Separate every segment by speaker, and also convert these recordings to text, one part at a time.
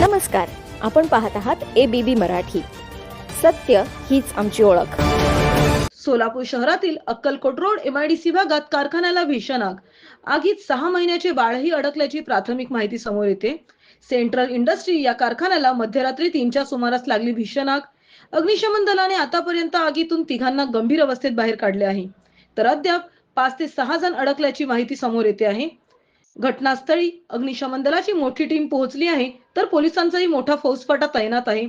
Speaker 1: नमस्कार आपण पाहत आहात ए बी बी मराठी. सत्य हीच आमची ओळख.
Speaker 2: सोलापूर शहरातील अक्कलकोट रोड एमआयडीसी भागात कारखान्याला भीषण आग. आगीत सहा महिन्याचे बाळही अडकल्याची प्राथमिक माहिती समोर येते. सेंट्रल इंडस्ट्री या कारखान्याला मध्यरात्री तीनच्या सुमारास लागली भीषण आग. अग्निशमन दलाने आतापर्यंत आगीतून तिघांना गंभीर अवस्थेत बाहेर काढले आहे. तर अद्याप पाच ते सहा जण अडकल्याची माहिती समोर येते आहे. घटनास्थळी अग्निशमन दलाची मोठी टीम पोहोचली आहे तर पोलिसांचाही मोठा फौजफाटा तैनात आहे.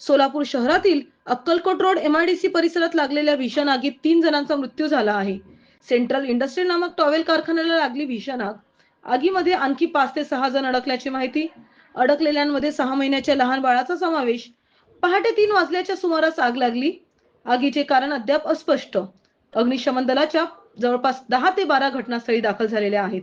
Speaker 2: सोलापूर शहरातील अक्कलकोट रोड एमआयडीसी परिसरात लागलेल्या भीषण आगीत तीन जणांचा मृत्यू झाला आहे. सेंट्रल इंडस्ट्री नामक टॉवेल कारखान्याला लागली भीषण आग आगीमध्ये आणखी पाच ते सहा जण अडकल्याची माहिती. अडकलेल्यांमध्ये सहा महिन्याच्या लहान बाळाचा समावेश. पहाटे तीन वाजल्याच्या सुमारास आग लागली. आगीचे कारण अद्याप अस्पष्ट. अग्निशमन दलाच्या जवळपास दहा ते बारा घटनास्थळी दाखल झालेल्या आहेत.